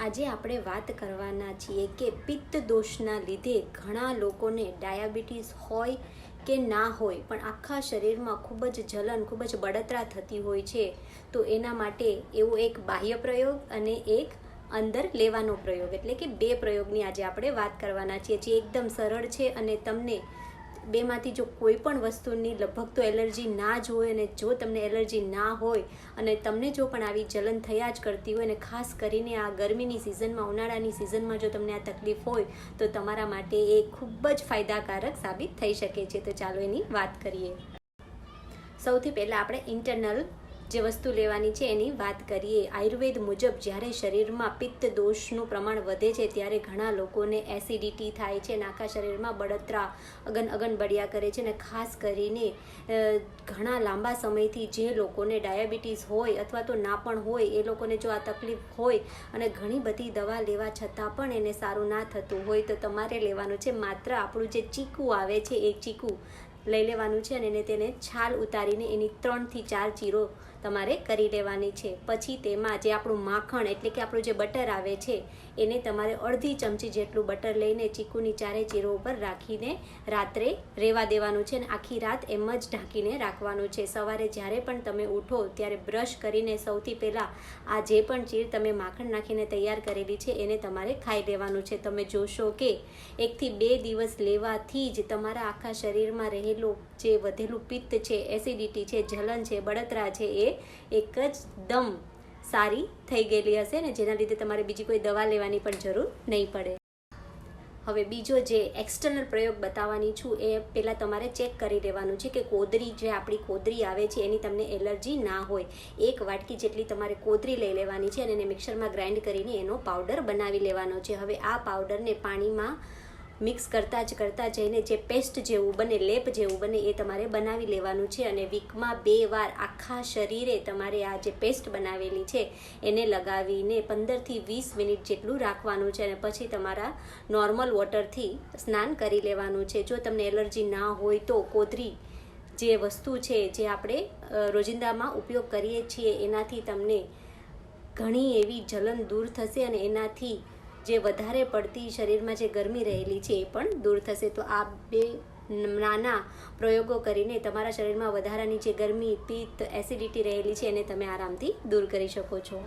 આજે આપણે વાત કરવાના છીએ કે પિત્ત દોષના લીધે ઘણા લોકોને ડાયાબિટીસ હોય કે ના હોય, પણ આખા શરીરમાં ખૂબ જ જલન, ખૂબ જ બળતરા થતી હોય છે. તો એના માટે એવો એક બાહ્ય પ્રયોગ અને એક અંદર લેવાનો પ્રયોગ, એટલે કે બે પ્રયોગની આજે આપણે વાત કરવાના છીએ, જે એકદમ સરળ છે અને તમને બેમાંથી જો કોઈ પણ વસ્તુની લગભગ તો એલર્જી ના જ હોય અને જો તમને એલર્જી ના હોય અને તમને જો પણ આવી જલન થયા જ કરતી હોય અને ખાસ કરીને આ ગરમીની સિઝનમાં, ઉનાળાની સિઝનમાં જો તમને આ તકલીફ હોય, તો તમારા માટે એ ખૂબ જ ફાયદાકારક સાબિત થઈ શકે છે. તો ચાલો એની વાત કરીએ. સૌથી પહેલાં આપણે ઇન્ટરનલ જે વસ્તુ લેવાની છે એની વાત કરીએ, આયુર્વેદ મુજબ જ્યારે શરીરમાં પિત્ત દોષનું પ્રમાણ વધે છે, ત્યારે ઘણા લોકોને એસિડિટી થાય છે, નાખા શરીરમાં બળતરા અગન અગન બળ્યા કરે છે અને ખાસ કરીને ઘણા લાંબા સમયથી જે લોકોને ડાયાબિટીસ હોય અથવા તો ના પણ હોય, એ લોકોને જો આ તકલીફ હોય અને ઘણી બધી દવા લેવા છતાં પણ એને સારું ના થતું હોય, તો તમારે લેવાનું છે માત્ર આપણું જે ચીકુ આવે છે એ ચીકુ લઈ લેવાનું છે અને એને તેને છાલ ઉતારીને એની ત્રણથી ચાર ચીરો તમારે કરી લેવાની છે. પછી તેમાં જે આપણું માખણ એટલે કે આપણું જે બટર આવે છે, એને તમારે અડધી ચમચી જેટલું બટર લઈને ચીકુની ચારે ચીરો ઉપર રાખીને રાત્રે રહેવા દેવાનું છે અને આખી રાત એમ જ ઢાંકીને રાખવાનું છે. સવારે જ્યારે પણ તમે ઉઠો ત્યારે બ્રશ કરીને સૌથી પહેલાં આ જે પણ ચીર તમે માખણ નાખીને તૈયાર કરેલી છે, એને તમારે ખાઈ લેવાનું છે. તમે જોશો કે એકથી બે દિવસ લેવાથી જ તમારા આખા શરીરમાં રહેલું જે વધેલું પિત્ત છે, એસિડિટી છે, જલન છે, બળતરા છે, એ એક જ દમ સારી થઈ ગયેલી હશે ને જેના લીધે તમારે બીજી કોઈ દવા લેવાની પણ જરૂર નહીં પડે. હવે બીજો જે એક્સટર્નલ પ્રયોગ બતાવવાની છું એ પહેલાં તમારે ચેક કરી લેવાનું છે કે કોદરી જે આપણી કોદરી આવે છે એની તમને એલર્જી ના હોય. એક વાટકી જેટલી તમારે કોદરી લઈ લેવાની છે અને એને મિક્સરમાં ગ્રાઇન્ડ કરીને એનો પાવડર બનાવી લેવાનો છે. હવે આ પાવડરને પાણીમાં મિક્સ કરતાં જ કરતાં જઈને જે પેસ્ટ જેવું બને, લેપ જેવું બને એ તમારે બનાવી લેવાનું છે અને વીકમાં બે વાર આખા શરીરે તમારે આ જે પેસ્ટ બનાવેલી છે એને લગાવીને પંદરથી વીસ મિનિટ જેટલું રાખવાનું છે અને પછી તમારા નોર્મલ વોટરથી સ્નાન કરી લેવાનું છે. જો તમને એલર્જી ના હોય તો કોદરી જે વસ્તુ છે જે આપણે રોજિંદામાં ઉપયોગ કરીએ છીએ એનાથી તમને ઘણી એવી જલન દૂર થશે અને એનાથી જે વધારે પડતી શરીરમાં જે ગરમી રહેલી છે એ પણ દૂર થશે. તો આ બે નાના પ્રયોગો કરીને તમારા શરીરમાં વધારાની જે ગરમી, પિત્ત, એસિડિટી રહેલી છે એને તમે આરામથી દૂર કરી શકો છો.